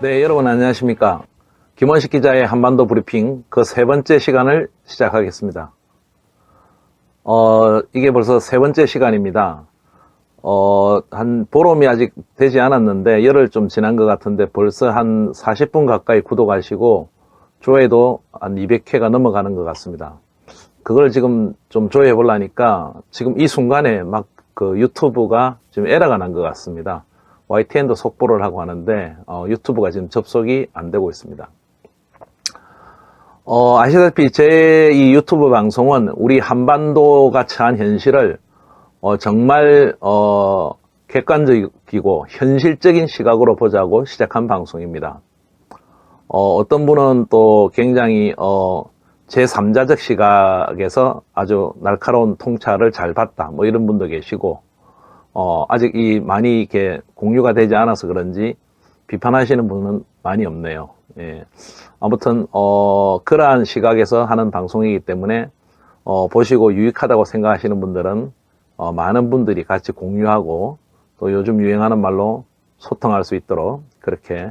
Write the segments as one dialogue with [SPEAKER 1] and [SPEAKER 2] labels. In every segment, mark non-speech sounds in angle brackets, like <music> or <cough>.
[SPEAKER 1] 네, 여러분 안녕하십니까. 김원식 기자의 한반도 브리핑 그 세 번째 시간을 시작하겠습니다. 어, 이게 벌써 세 번째 시간입니다. 어, 한 보름이 아직 되지 않았는데 열흘 좀 지난 것 같은데 벌써 한 40분 가까이 구독하시고 조회도 한 200회가 넘어가는 것 같습니다. 그걸 지금 좀 조회해 보려니까 지금 이 순간에 막 그 유튜브가 지금 에러가 난 것 같습니다. YTN도 속보를 하고 하는데 어, 유튜브가 지금 접속이 안 되고 있습니다. 어, 아시다시피 제 이 유튜브 방송은 우리 한반도가 처한 현실을 어, 정말 어, 객관적이고 현실적인 시각으로 보자고 시작한 방송입니다. 어, 어떤 분은 또 굉장히 어, 제3자적 시각에서 아주 날카로운 통찰을 잘 봤다. 뭐 이런 분도 계시고, 어, 아직 이 많이 이렇게 공유가 되지 않아서 그런지 비판하시는 분은 많이 없네요. 예. 아무튼, 어, 그러한 시각에서 하는 방송이기 때문에, 어, 보시고 유익하다고 생각하시는 분들은, 어, 많은 분들이 같이 공유하고, 또 요즘 유행하는 말로 소통할 수 있도록 그렇게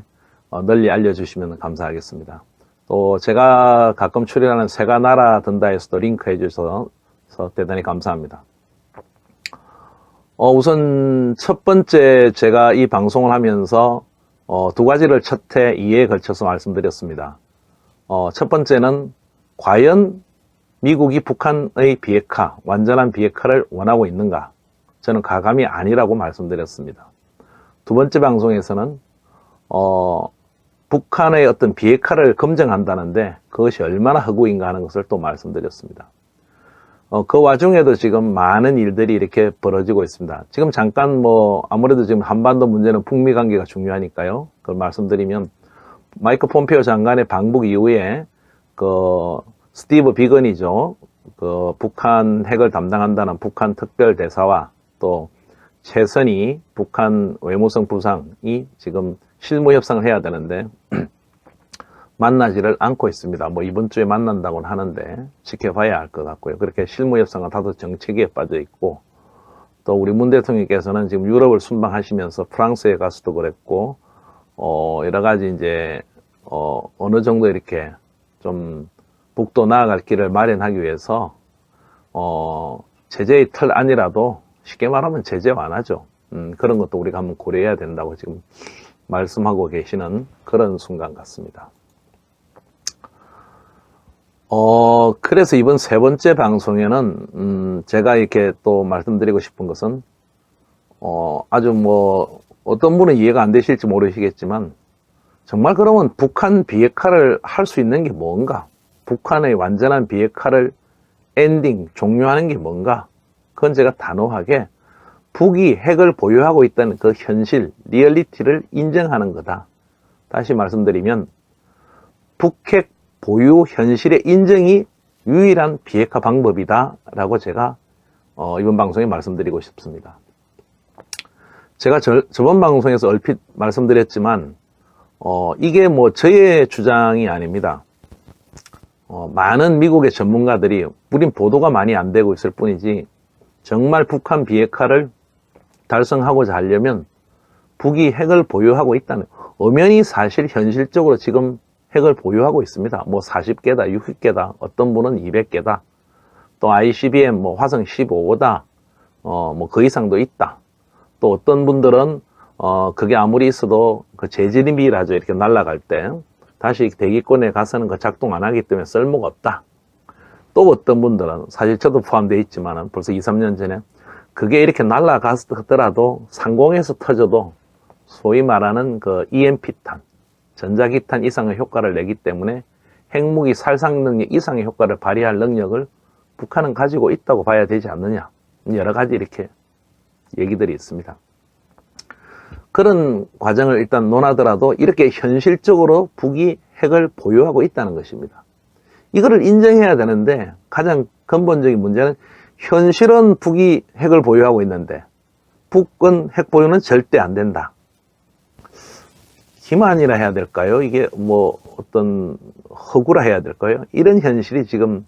[SPEAKER 1] 어, 널리 알려주시면 감사하겠습니다. 또 제가 가끔 출연하는 새가 날아 든다에서도 링크해 주셔서 대단히 감사합니다. 어, 우선 첫 번째 제가 이 방송을 하면서 어, 두 가지를 첫해 2회에 걸쳐서 말씀드렸습니다. 어, 첫 번째는 과연 미국이 북한의 비핵화, 완전한 비핵화를 원하고 있는가? 저는 가감이 아니라고 말씀드렸습니다. 두 번째 방송에서는 어, 북한의 어떤 비핵화를 검증한다는데 그것이 얼마나 허구인가 하는 것을 또 말씀드렸습니다. 어, 그 와중에도 지금 많은 일들이 이렇게 벌어지고 있습니다. 지금 잠깐 뭐 아무래도 지금 한반도 문제는 북미 관계가 중요하니까요. 그걸 말씀드리면 마이크 폼페오 장관의 방북 이후에 그 스티브 비건이죠. 그 북한 핵을 담당한다는 북한 특별 대사와 또 최선희 북한 외무성 부상이 지금 실무 협상을 해야 되는데 <clears throat> 만나지를 않고 있습니다. 뭐 이번 주에 만난다고는 하는데 지켜봐야 할 것 같고요. 그렇게 실무 협상은 다소 정체기에 빠져 있고 또 우리 문 대통령께서는 지금 유럽을 순방하시면서 프랑스에 가서도 그랬고 어 여러 가지 이제 어 어느 정도 이렇게 좀 북도 나아갈 길을 마련하기 위해서 어 제재의 틀 아니라도 쉽게 말하면 제재 완화죠. 음, 그런 것도 우리가 한번 고려해야 된다고 지금 말씀하고 계시는 그런 순간 같습니다. 어, 그래서 이번 세 번째 방송에는, 음, 제가 이렇게 또 말씀드리고 싶은 것은, 어, 아주 뭐, 어떤 분은 이해가 안 되실지 모르시겠지만, 정말 그러면 북한 비핵화를 할 수 있는 게 뭔가? 북한의 완전한 비핵화를 엔딩, 종료하는 게 뭔가? 그건 제가 단호하게 북이 핵을 보유하고 있다는 그 현실, 리얼리티를 인정하는 거다. 다시 말씀드리면 북핵 보유 현실의 인정이 유일한 비핵화 방법이다라고 제가 어, 이번 방송에 말씀드리고 싶습니다. 제가 저, 번 방송에서 얼핏 말씀드렸지만 어, 이게 뭐 저의 주장이 아닙니다. 어, 많은 미국의 전문가들이 우린 보도가 많이 안 되고 있을 뿐이지 정말 북한 비핵화를 달성하고자 하려면 북이 핵을 보유하고 있다는 엄연히 사실 현실적으로 지금 핵을 보유하고 있습니다. 뭐 40개다, 60개다, 어떤 분은 200개다. 또 ICBM 뭐 화성 15다. 어, 뭐 그 이상도 있다. 또 어떤 분들은 어, 그게 아무리 있어도 그 재진입이라죠. 이렇게 날아갈 때 다시 대기권에 가서는 그 작동 안 하기 때문에 쓸모가 없다. 또 어떤 분들은 사실 저도 포함되어 있지만은 벌써 2, 3년 전에 그게 이렇게 날아갔더라도 상공에서 터져도 소위 말하는 그 EMP탄, 전자기탄 이상의 효과를 내기 때문에 핵무기 살상 능력 이상의 효과를 발휘할 능력을 북한은 가지고 있다고 봐야 되지 않느냐. 여러 가지 이렇게 얘기들이 있습니다. 그런 과정을 일단 논하더라도 이렇게 현실적으로 북이 핵을 보유하고 있다는 것입니다. 이거를 인정해야 되는데 가장 근본적인 문제는 현실은 북이 핵을 보유하고 있는데 북은 핵 보유는 절대 안 된다. 기만이라 해야 될까요? 이게 뭐 어떤 허구라 해야 될까요? 이런 현실이 지금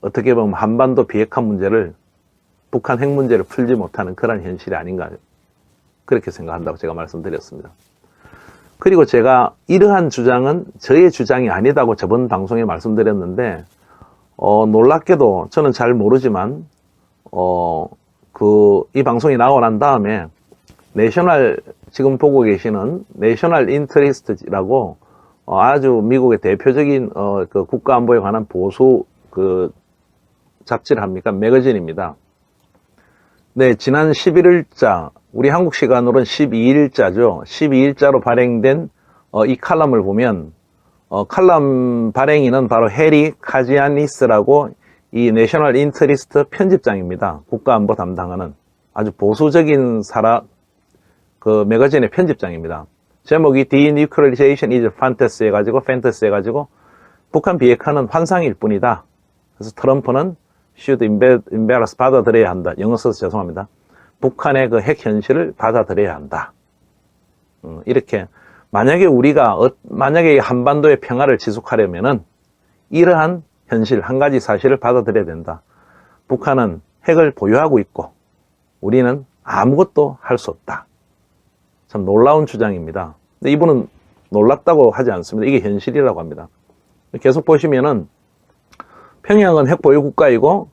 [SPEAKER 1] 어떻게 보면 한반도 비핵화 문제를 북한 핵 문제를 풀지 못하는 그런 현실이 아닌가 그렇게 생각한다고 제가 말씀드렸습니다. 그리고 제가 이러한 주장은 저의 주장이 아니다고 저번 방송에 말씀드렸는데, 어, 놀랍게도 저는 잘 모르지만, 어, 그, 이 방송이 나오고 난 다음에, 내셔널, 지금 보고 계시는 내셔널 인터리스트라고 어, 아주 미국의 대표적인 어, 그 국가 안보에 관한 보수 그 잡지를 합니까? 매거진입니다. 네, 지난 11일자, 우리 한국 시간으로는 12일자죠. 12일자로 발행된 어, 이 칼럼을 보면 어, 칼럼 발행인은 바로 해리 카지아니스라고 이 내셔널 인터리스트 편집장입니다. 국가안보 담당하는 아주 보수적인 사람 그 매거진의 편집장입니다. 제목이 Denuclearization is Fantasy 해가지고 Fantasy 해가지고 북한 비핵화는 환상일 뿐이다. 그래서 트럼프는 should embarrass 받아들여야 한다. 영어 써서 죄송합니다. 북한의 그 핵 현실을 받아들여야 한다. 음, 이렇게 만약에 우리가 어- 만약에 이 한반도의 평화를 지속하려면은 이러한 현실 한 가지 사실을 받아들여야 된다. 북한은 핵을 보유하고 있고 우리는 아무것도 할 수 없다. 참 놀라운 주장입니다. 근데 이분은 놀랍다고 하지 않습니다. 이게 현실이라고 합니다. 계속 보시면은 평양은 핵 보유 국가이고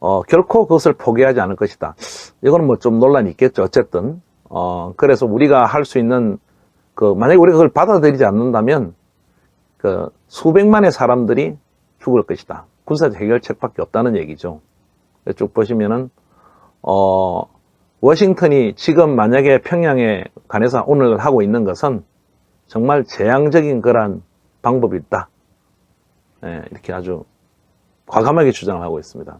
[SPEAKER 1] 어, 결코 그것을 포기하지 않을 것이다. 이거는 뭐 좀 논란이 있겠죠. 어쨌든 어, 그래서 우리가 할 수 있는 그 만약에 우리가 그걸 받아들이지 않는다면 그 수백만의 사람들이 죽을 것이다. 군사적 해결책밖에 없다는 얘기죠. 쭉 보시면은 어, 워싱턴이 지금 만약에 평양에 관해서 오늘 하고 있는 것은 정말 재앙적인 그런 방법이 있다. 예, 이렇게 아주 과감하게 주장을 하고 있습니다.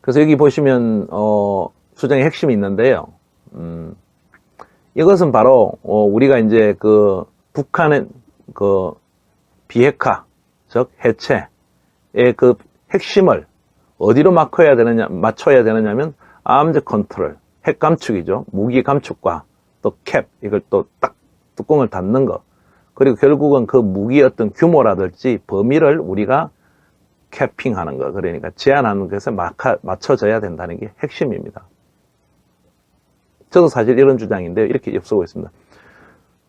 [SPEAKER 1] 그래서 여기 보시면 어, 수정의 핵심이 있는데요. 음, 이것은 바로 어, 우리가 이제 그 북한의 그 비핵화, 즉 해체의 그 핵심을 어디로 맞춰야 되느냐, 맞춰야 되느냐면 아임즈 컨트롤, 핵 감축이죠. 무기 감축과 또 캡, 이걸 또 딱 뚜껑을 닫는 거. 그리고 결국은 그 무기의 어떤 규모라든지 범위를 우리가 캐핑하는 거. 그러니까 제한하는 것에 맞춰져야 된다는 게 핵심입니다. 저도 사실 이런 주장인데요. 이렇게 엽서고 있습니다.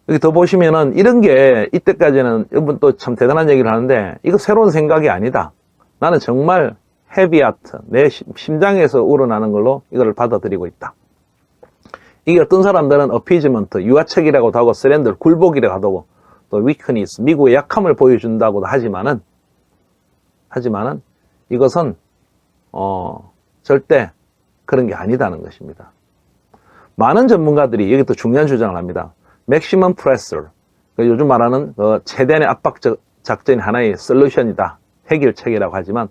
[SPEAKER 1] 여기 더 보시면은 이런 게 이때까지는 이분 또 참 대단한 얘기를 하는데 이거 새로운 생각이 아니다. 나는 정말 헤비아트, 내 심- 심장에서 우러나는 걸로 이거를 받아들이고 있다. 이게 어떤 사람들은 어피즈먼트, 유아책이라고도 하고 서렌들, 굴복이라고도 하고 또 위크니스, 미국의 약함을 보여준다고도 하지만은 하지만은 이것은 어 절대 그런 게 아니다는 것입니다. 많은 전문가들이 여기 또 중요한 주장을 합니다. 맥시멈 프레서, 요즘 말하는 그 최대한의 압박 적- 작전이 하나의 솔루션이다. 해결책이라고 하지만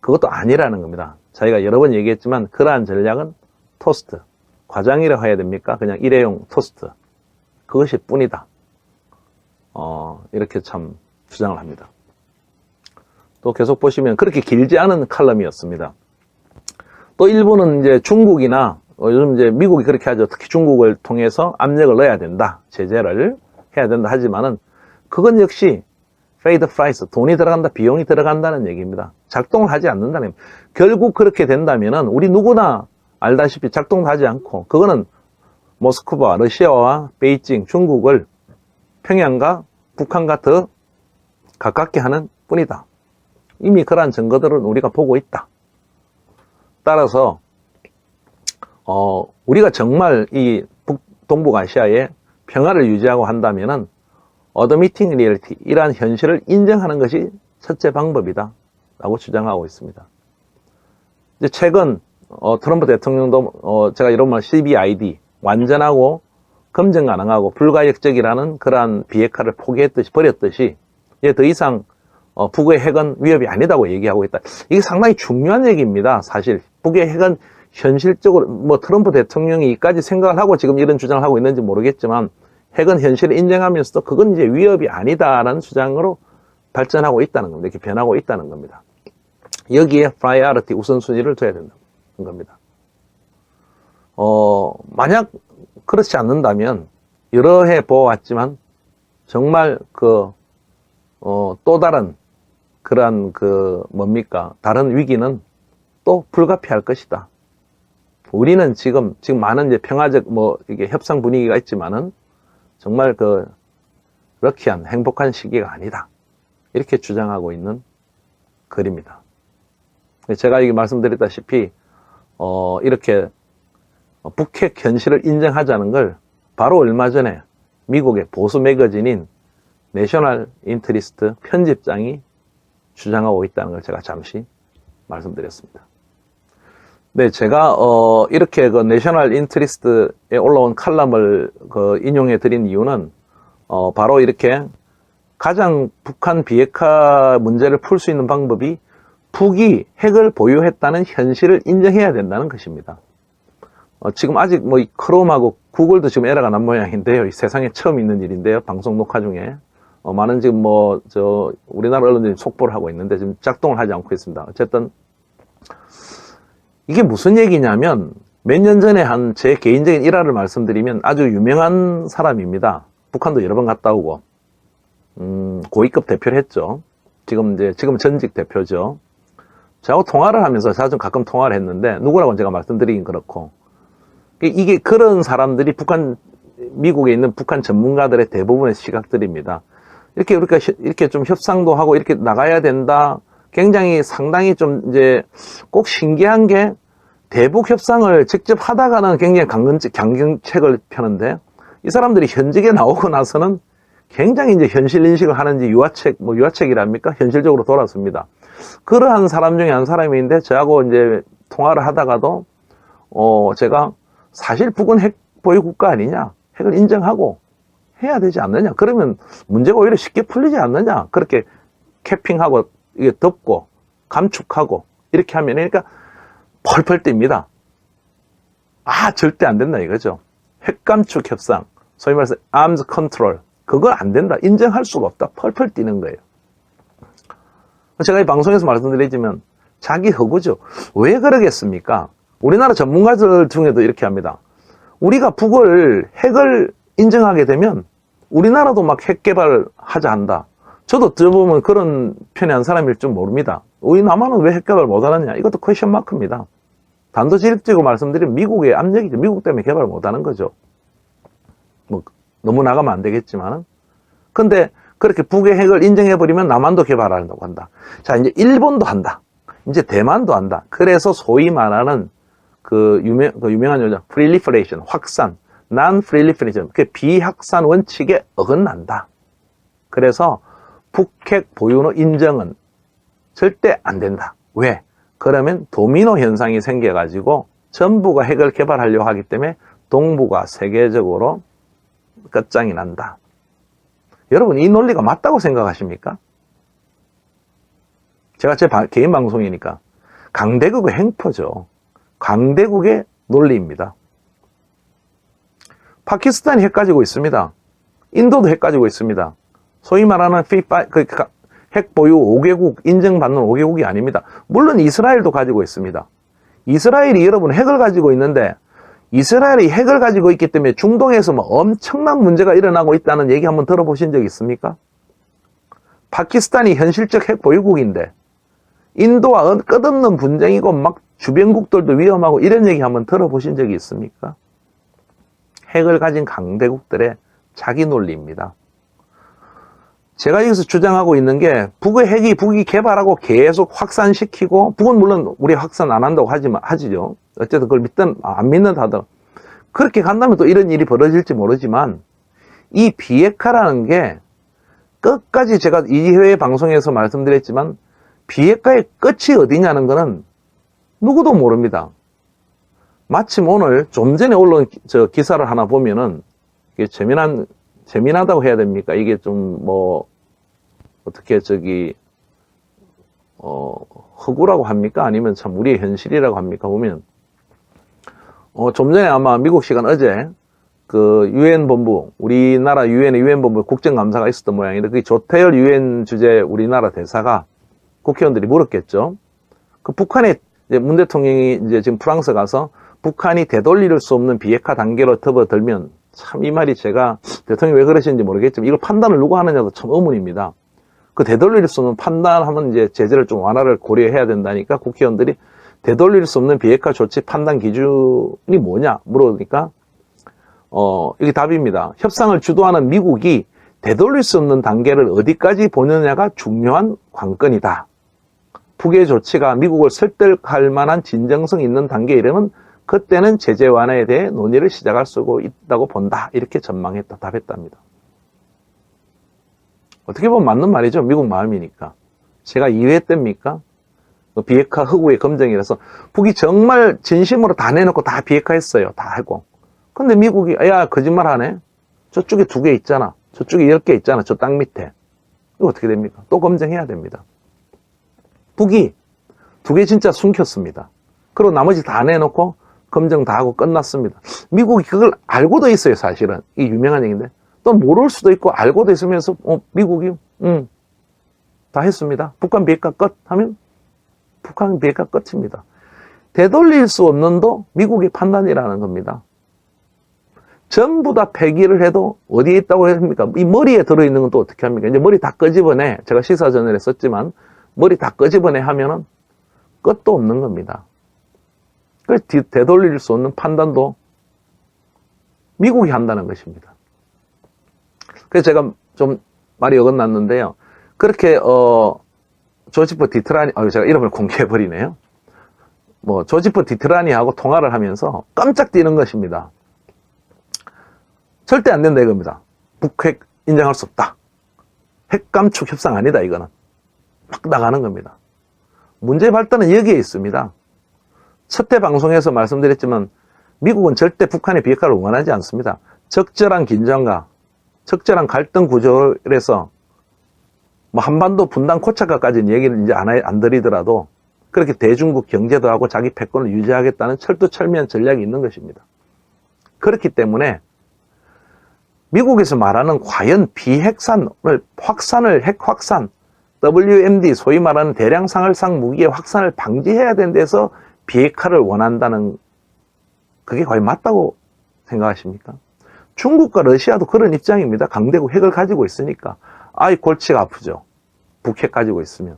[SPEAKER 1] 그것도 아니라는 겁니다. 저희가 여러 번 얘기했지만 그러한 전략은 토스트, 과장이라고 해야 됩니까? 그냥 일회용 토스트. 그것이 뿐이다. 어, 이렇게 참 주장을 합니다. 또 계속 보시면 그렇게 길지 않은 칼럼이었습니다. 또 일본은 이제 중국이나 어, 요즘 이제 미국이 그렇게 하죠. 특히 중국을 통해서 압력을 넣어야 된다. 제재를 해야 된다. 하지만은 그건 역시 페이드 프라이스 돈이 들어간다, 비용이 들어간다는 얘기입니다. 작동을 하지 않는다는. 결국 그렇게 된다면은 우리 누구나 알다시피 작동하지 않고 그거는 모스크바, 러시아와 베이징, 중국을 평양과 북한과 더 가깝게 하는 뿐이다. 이미 그러한 증거들은 우리가 보고 있다. 따라서 어, 우리가 정말 이 북, 동북아시아에 평화를 유지하고 한다면은 어드미팅 리얼티 이러한 현실을 인정하는 것이 첫째 방법이다 라고 주장하고 있습니다. 최근 어, 트럼프 대통령도 어, 제가 이런 말 CBID 완전하고 검증 가능하고 불가역적이라는 그러한 비핵화를 포기했듯이 버렸듯이 이제 더 이상 어, 북의 핵은 위협이 아니다고 얘기하고 있다. 이게 상당히 중요한 얘기입니다. 사실 북의 핵은 현실적으로 뭐 트럼프 대통령이 이까지 생각을 하고 지금 이런 주장을 하고 있는지 모르겠지만 핵은 현실을 인정하면서도 그건 이제 위협이 아니다라는 주장으로 발전하고 있다는 겁니다. 이렇게 변하고 있다는 겁니다. 여기에 프라이어리티 우선순위를 둬야 된다는 겁니다. 어, 만약 그렇지 않는다면 여러 해 보아왔지만 정말 그, 어, 또 다른 그러한 그 뭡니까? 다른 위기는 또 불가피할 것이다. 우리는 지금, 지금 많은 이제 평화적 뭐 이게 협상 분위기가 있지만은 정말 그 럭키한 행복한 시기가 아니다. 이렇게 주장하고 있는 글입니다. 제가 이게 말씀드렸다시피 어, 이렇게 북핵 현실을 인정하자는 걸 바로 얼마 전에 미국의 보수 매거진인 내셔널 인트리스트 편집장이 주장하고 있다는 걸 제가 잠시 말씀드렸습니다. 네, 제가 어, 이렇게 그 내셔널 인트리스트에 올라온 칼럼을 그 인용해 드린 이유는 어, 바로 이렇게 가장 북한 비핵화 문제를 풀 수 있는 방법이 북이 핵을 보유했다는 현실을 인정해야 된다는 것입니다. 어, 지금 아직 뭐이 크롬하고 구글도 지금 에러가 난 모양인데요. 이 세상에 처음 있는 일인데요. 방송 녹화 중에. 어, 많은 지금 뭐, 저, 우리나라 언론들이 속보를 하고 있는데 지금 작동을 하지 않고 있습니다. 어쨌든, 이게 무슨 얘기냐면, 몇 년 전에 한 제 개인적인 일화를 말씀드리면 아주 유명한 사람입니다. 북한도 여러 번 갔다 오고, 음, 고위급 대표를 했죠. 지금 이제, 지금 전직 대표죠. 저하고 통화를 하면서 자주 가끔 통화를 했는데, 누구라고 제가 말씀드리긴 그렇고, 이게 그런 사람들이 북한, 미국에 있는 북한 전문가들의 대부분의 시각들입니다. 이렇게 우리가 혀- 이렇게 좀 협상도 하고 이렇게 나가야 된다. 굉장히 상당히 좀 이제 꼭 신기한 게 대북 협상을 직접 하다가는 굉장히 강경책, 강경책을 펴는데 이 사람들이 현직에 나오고 나서는 굉장히 이제 현실 인식을 하는지 유화책, 뭐 유화책이랍니까? 현실적으로 돌아섭니다. 그러한 사람 중에 한 사람인데 저하고 이제 통화를 하다가도 어, 제가 사실 북은 핵 보유 국가 아니냐? 핵을 인정하고 해야 되지 않느냐? 그러면 문제가 오히려 쉽게 풀리지 않느냐? 그렇게 캐핑하고 이게 덮고 감축하고 이렇게 하면 그러니까 펄펄 뜁니다. 아 절대 안 된다 이거죠. 핵 감축 협상, 소위 말해서 arms control 그건 안 된다. 인정할 수가 없다. 펄펄 뛰는 거예요. 제가 이 방송에서 말씀드리지만 자기 허구죠. 왜 그러겠습니까? 우리나라 전문가들 중에도 이렇게 합니다. 우리가 북을 핵을 인정하게 되면 우리나라도 막 핵 개발하자 한다. 저도 들어보면 그런 편에 한 사람일 줄 모릅니다. 우리 남한은 왜 핵 개발 못하느냐? 이것도 퀘션 마크입니다. 단도직입적으로 말씀드리면 미국의 압력이죠. 미국 때문에 개발 못하는 거죠. 뭐 너무 나가면 안 되겠지만은. 근데 그렇게 북의 핵을 인정해버리면 남한도 개발한다고 한다. 자, 이제 일본도 한다. 이제 대만도 한다. 그래서 소위 말하는 그 유명, 그 유명한 여자, proliferation, 확산, non-proliferation, 그 비확산 원칙에 어긋난다. 그래서 북핵 보유의 인정은 절대 안 된다. 왜? 그러면 도미노 현상이 생겨가지고 전부가 핵을 개발하려고 하기 때문에 동부가 세계적으로 끝장이 난다. 여러분, 이 논리가 맞다고 생각하십니까? 제가 제 바- 개인 방송이니까 강대국의 행포죠. 강대국의 논리입니다. 파키스탄이 핵 가지고 있습니다. 인도도 핵 가지고 있습니다. 소위 말하는 피파, 그, 가- 핵 보유 5개국, 인정받는 5개국이 아닙니다. 물론 이스라엘도 가지고 있습니다. 이스라엘이 여러분 핵을 가지고 있는데, 이스라엘이 핵을 가지고 있기 때문에 중동에서 뭐 엄청난 문제가 일어나고 있다는 얘기 한번 들어보신 적 있습니까? 파키스탄이 현실적 핵 보유국인데, 인도와 어- 끝없는 분쟁이고 막 주변국들도 위험하고 이런 얘기 한번 들어보신 적이 있습니까? 핵을 가진 강대국들의 자기 논리입니다. 제가 여기서 주장하고 있는 게 북의 핵이 북이 개발하고 계속 확산시키고 북은 물론 우리 확산 안 한다고 하지만 하지죠. 어쨌든 그걸 믿든 안 믿는다 하더라도 그렇게 간다면 또 이런 일이 벌어질지 모르지만 이 비핵화라는 게 끝까지 제가 이 회의 방송에서 말씀드렸지만 비핵화의 끝이 어디냐는 거는 누구도 모릅니다. 마침 오늘 좀 전에 올라온 기- 저 기사를 하나 보면은 재미난 재미나다고 해야 됩니까? 이게 좀 뭐 어떻게 저기 어 허구라고 합니까? 아니면 참 우리의 현실이라고 합니까? 보면 어 좀 전에 아마 미국 시간 어제 그 유엔 본부 우리나라 유엔의 유엔 본부 국정감사가 있었던 모양인데 그 조태열 유엔 주재 우리나라 대사가 국회의원들이 물었겠죠. 그 이제 문 대통령이 이제 지금 프랑스 가서 북한이 되돌릴 수 없는 비핵화 단계로 접어들면 참 이 말이 제가 대통령이 왜 그러시는지 모르겠지만 이걸 판단을 누가 하느냐도 참 의문입니다. 그 되돌릴 수 없는 판단하면 이제 제재를 좀 완화를 고려해야 된다니까 국회의원들이 되돌릴 수 없는 비핵화 조치 판단 기준이 뭐냐 물어보니까 어, 이게 답입니다. 협상을 주도하는 미국이 되돌릴 수 없는 단계를 어디까지 보느냐가 중요한 관건이다. 북의 조치가 미국을 설득할 만한 진정성 있는 단계에 이르면 그때는 제재 완화에 대해 논의를 시작할 수 있다고 본다. 이렇게 전망했다. 답했답니다. 어떻게 보면 맞는 말이죠. 미국 마음이니까. 제가 이해 때입니까? 그 비핵화 흑우의 검증이라서 북이 정말 진심으로 다 내놓고 다 비핵화했어요. 다 하고. 근데 미국이 야 거짓말 하네. 저쪽에 두 개 있잖아. 저쪽에 열 개 있잖아. 저 땅 밑에. 이거 어떻게 됩니까? 또 검증해야 됩니다. 북이 두 개 진짜 숨겼습니다. 그리고 나머지 다 내놓고 검증 다 하고 끝났습니다. 미국이 그걸 알고도 있어요, 사실은. 이 유명한 얘기인데. 또 모를 수도 있고 알고도 있으면서 어, 미국이 음, 다 했습니다. 북한 비핵화 끝 하면 북한 비핵화 끝입니다. 되돌릴 수 없는 도 미국의 판단이라는 겁니다. 전부 다 폐기를 해도 어디에 있다고 합니까? 이 머리에 들어있는 건 또 어떻게 합니까? 이제 머리 다 끄집어내. 제가 시사전에 썼지만 머리 다 끄집어내 하면은 끝도 없는 겁니다. 그 되돌릴 수 없는 판단도 미국이 한다는 것입니다. 그래서 제가 좀 말이 어긋났는데요. 그렇게 어 조지프 디트라니, 아 제가 이름을 공개해 버리네요. 뭐 조지프 디트라니하고 통화를 하면서 깜짝 뛰는 것입니다. 절대 안 된다 이겁니다. 북핵 인정할 수 없다. 핵 감축 협상 아니다 이거는. 막 나가는 겁니다. 문제 발단은 여기에 있습니다. 첫회 방송에서 말씀드렸지만 미국은 절대 북한의 비핵화를 원하지 않습니다. 적절한 긴장과 적절한 갈등 구조에서 뭐 한반도 분단 코착화까지는 얘기를 이제 안, 해- 안 드리더라도 그렇게 대중국 경제도 하고 자기 패권을 유지하겠다는 철두철미한 전략이 있는 것입니다. 그렇기 때문에 미국에서 말하는 과연 비핵산을 확산을 핵 확산 WMD 소위 말하는 대량 상을상 무기의 확산을 방지해야 된 데서 비핵화를 원한다는 그게 과연 맞다고 생각하십니까? 중국과 러시아도 그런 입장입니다. 강대국 핵을 가지고 있으니까 아이 골치가 아프죠. 북핵 가지고 있으면.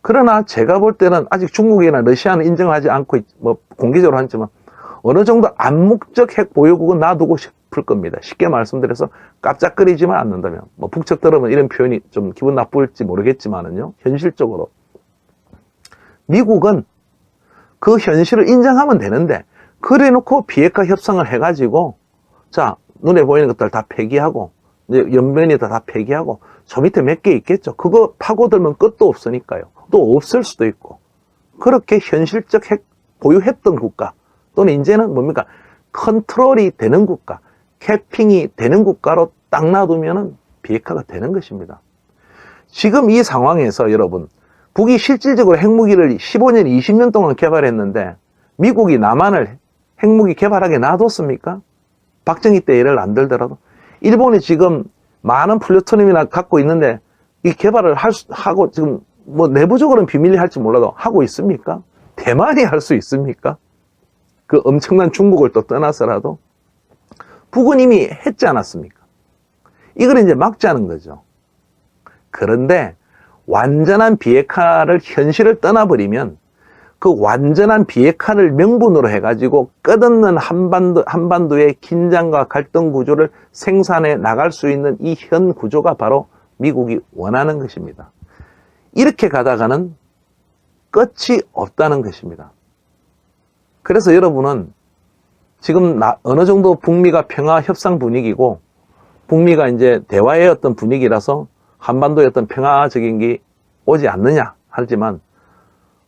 [SPEAKER 1] 그러나 제가 볼 때는 아직 중국이나 러시아는 인정하지 않고 있- 뭐 공개적으로 하지만 어느 정도 암묵적 핵 보유국은 놔두고 싶을 겁니다. 쉽게 말씀드려서 깜짝거리지만 않는다면 뭐 북측 들으면 이런 표현이 좀 기분 나쁠지 모르겠지만은요. 현실적으로 미국은 그 현실을 인정하면 되는데 그래 놓고 비핵화 협상을 해가지고 자 눈에 보이는 것들 다 폐기하고 연변이다 다 폐기하고 저 밑에 몇 개 있겠죠. 그거 파고들면 끝도 없으니까요. 또 없을 수도 있고 그렇게 현실적 핵 보유했던 국가 또는 이제는 뭡니까 컨트롤이 되는 국가 캐핑이 되는 국가로 딱 놔두면은 비핵화가 되는 것입니다. 지금 이 상황에서 여러분 북이 실질적으로 핵무기를 15년, 20년 동안 개발했는데 미국이 남한을 핵무기 개발하게 놔뒀습니까? 박정희 때 예를 안 들더라도 일본이 지금 많은 플루토늄이나 갖고 있는데 이 개발을 할 수, 하고 지금 뭐 내부적으로는 비밀리 할지 몰라도 하고 있습니까? 대만이 할 수 있습니까? 그 엄청난 중국을 또 떠나서라도 북은 이미 했지 않았습니까? 이걸 이제 막자는 거죠. 그런데 완전한 비핵화를 현실을 떠나버리면 그 완전한 비핵화를 명분으로 해가지고 끝없는 한반도, 한반도의 긴장과 갈등 구조를 생산해 나갈 수 있는 이 현 구조가 바로 미국이 원하는 것입니다. 이렇게 가다가는 끝이 없다는 것입니다. 그래서 여러분은 지금 나- 어느 정도 북미가 평화 협상 분위기고 북미가 이제 대화의 어떤 분위기라서 한반도의 어떤 평화적인 게 오지 않느냐 하지만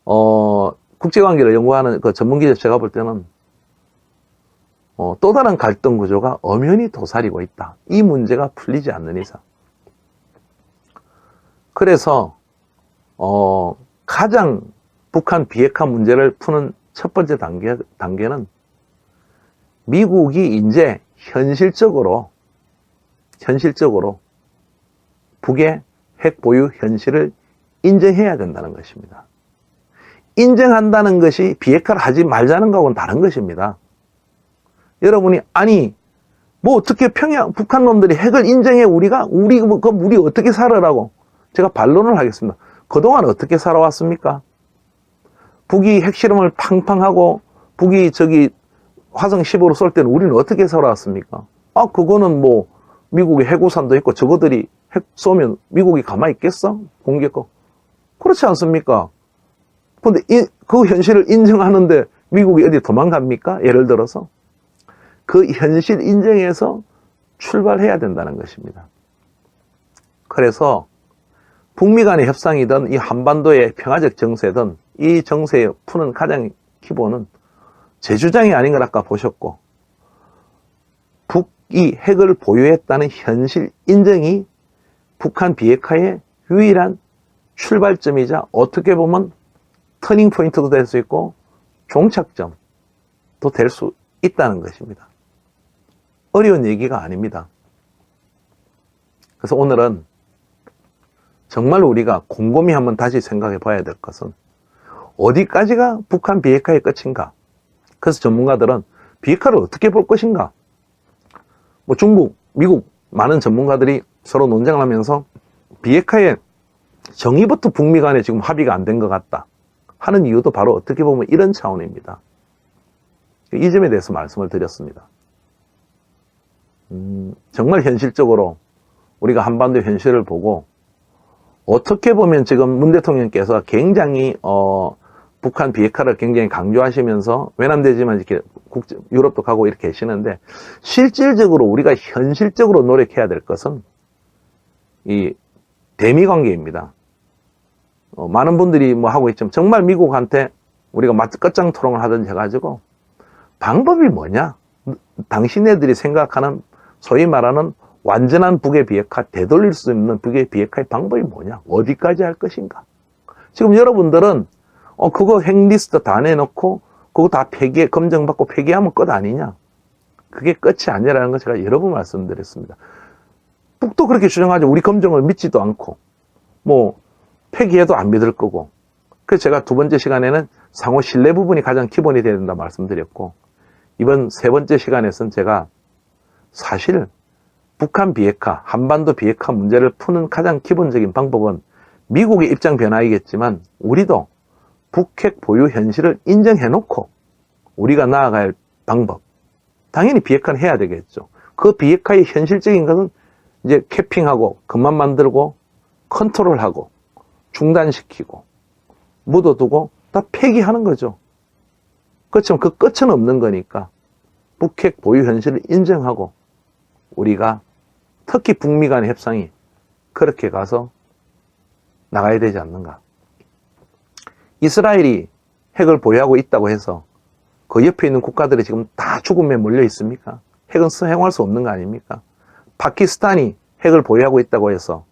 [SPEAKER 1] 어, 국제관계를 연구하는 그 전문기자 제가 볼 때는 어, 또 다른 갈등 구조가 엄연히 도사리고 있다. 이 문제가 풀리지 않는 이상. 그래서 어, 가장 북한 비핵화 문제를 푸는 첫 번째 단계, 단계는 미국이 이제 현실적으로 현실적으로 북의 핵 보유 현실을 인정해야 된다는 것입니다. 인정한다는 것이 비핵화를 하지 말자는 거하고는 다른 것입니다. 여러분이 아니 뭐 어떻게 평양 북한 놈들이 핵을 인정해 우리가 우리 뭐 그럼 우리 어떻게 살아라고 제가 반론을 하겠습니다. 그동안 어떻게 살아왔습니까? 북이 핵실험을 팡팡하고 북이 저기 화성 15로 쏠 때는 우리는 어떻게 살아왔습니까? 아, 그거는 뭐, 미국의 해구산도 있고, 저거들이 핵 쏘면 미국이 가만히 있겠어? 공격거. 그렇지 않습니까? 근데 이, 그 현실을 인정하는데 미국이 어디 도망갑니까? 예를 들어서. 그 현실 인정해서 출발해야 된다는 것입니다. 그래서 북미 간의 협상이든 이 한반도의 평화적 정세든 이 정세에 푸는 가장 기본은 제 주장이 아닌 걸 아까 보셨고 북이 핵을 보유했다는 현실 인정이 북한 비핵화의 유일한 출발점이자 어떻게 보면 터닝 포인트도 될 수 있고 종착점도 될 수 있다는 것입니다. 어려운 얘기가 아닙니다. 그래서 오늘은 정말 우리가 곰곰이 한번 다시 생각해 봐야 될 것은 어디까지가 북한 비핵화의 끝인가? 그래서 전문가들은 비핵화를 어떻게 볼 것인가? 뭐 중국, 미국 많은 전문가들이 서로 논쟁을 하면서 비핵화의 정의부터 북미 간에 지금 합의가 안 된 것 같다 하는 이유도 바로 어떻게 보면 이런 차원입니다. 이 점에 대해서 말씀을 드렸습니다. 음, 정말 현실적으로 우리가 한반도 현실을 보고 어떻게 보면 지금 문 대통령께서 굉장히 어, 북한 비핵화를 굉장히 강조하시면서 외남되지만 이렇게 국제, 유럽도 가고 이렇게 계시는데 실질적으로 우리가 현실적으로 노력해야 될 것은 이 대미 관계입니다. 어, 많은 분들이 뭐 하고 있지만 정말 미국한테 우리가 맞 끝장 토론을 하든지 해가지고 방법이 뭐냐? 당신네들이 생각하는 소위 말하는 완전한 북의 비핵화, 되돌릴 수 있는 북의 비핵화의 방법이 뭐냐? 어디까지 할 것인가? 지금 여러분들은 어 그거 핵리스트 다 내놓고 그거 다 폐기 검증받고 폐기하면 끝 아니냐? 그게 끝이 아니라는 걸 제가 여러 번 말씀드렸습니다. 북도 그렇게 주장하죠. 우리 검증을 믿지도 않고 뭐 폐기해도 안 믿을 거고. 그래서 제가 두 번째 시간에는 상호 신뢰 부분이 가장 기본이 돼야 된다 말씀드렸고 이번 세 번째 시간에서는 제가 사실 북한 비핵화, 한반도 비핵화 문제를 푸는 가장 기본적인 방법은 미국의 입장 변화이겠지만 우리도 북핵 보유 현실을 인정해 놓고 우리가 나아갈 방법. 당연히 비핵화는 해야 되겠죠. 그 비핵화의 현실적인 것은 이제 캐핑하고 그만 만들고 컨트롤하고 중단시키고 묻어두고 다 폐기하는 거죠. 그렇지만 그 끝은 없는 거니까 북핵 보유 현실을 인정하고 우리가 특히 북미 간의 협상이 그렇게 가서 나가야 되지 않는가. 이스라엘이 핵을 보유하고 있다고 해서 그 옆에 있는 국가들이 지금 다 죽음에 몰려 있습니까? 핵은 사용할 수 없는 거 아닙니까? 파키스탄이 핵을 보유하고 있다고 해서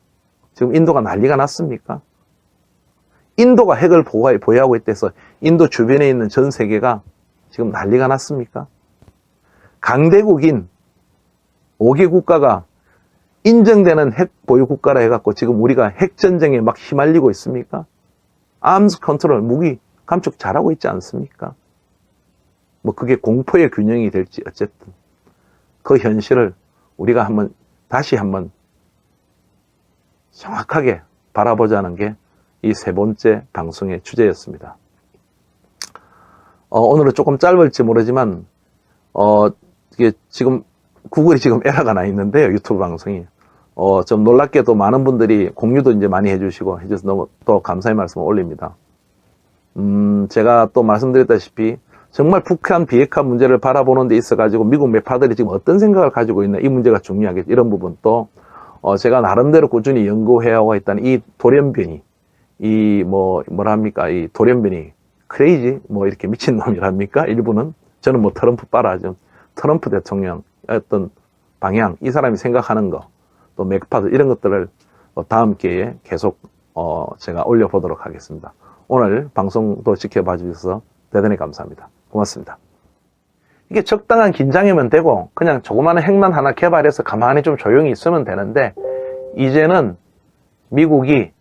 [SPEAKER 1] 지금 인도가 난리가 났습니까? 인도가 핵을 보유하고 있대서 인도 주변에 있는 전 세계가 지금 난리가 났습니까? 강대국인 5개 국가가 인정되는 핵 보유 국가라 해갖고 지금 우리가 핵전쟁에 막 휘말리고 있습니까? 암스 컨트롤, 무기 감축 잘하고 있지 않습니까? 뭐 그게 공포의 균형이 될지 어쨌든 그 현실을 우리가 한번 다시 한번 정확하게 바라보자는 게 이 세 번째 방송의 주제였습니다. 어, 오늘은 조금 짧을지 모르지만 어, 이게 지금 구글이 지금 에러가 나 있는데요. 유튜브 방송이. 어, 좀 놀랍게도 많은 분들이 공유도 이제 많이 해주시고 해줘서 너무 또 감사의 말씀을 올립니다. 음, 제가 또 말씀드렸다시피 정말 북한 비핵화 문제를 바라보는 데 있어가지고 미국 매파들이 지금 어떤 생각을 가지고 있나 이 문제가 중요하겠죠. 이런 부분 또 어, 제가 나름대로 꾸준히 연구해오고 있다는 이 돌연변이 이 뭐 뭐랍니까 이 돌연변이 크레이지 뭐 이렇게 미친 놈이랍니까 일부는 저는 뭐 트럼프 빨아죠. 트럼프 대통령 어떤 방향 이 사람이 생각하는 거 또 맥파드 이런 것들을 어, 다음 기회에 계속 어, 제가 올려보도록 하겠습니다. 오늘 방송도 지켜봐 주셔서 대단히 감사합니다. 고맙습니다. 이게 적당한 긴장이면 되고 그냥 조그마한 핵만 하나 개발해서 가만히 좀 조용히 있으면 되는데 이제는 미국이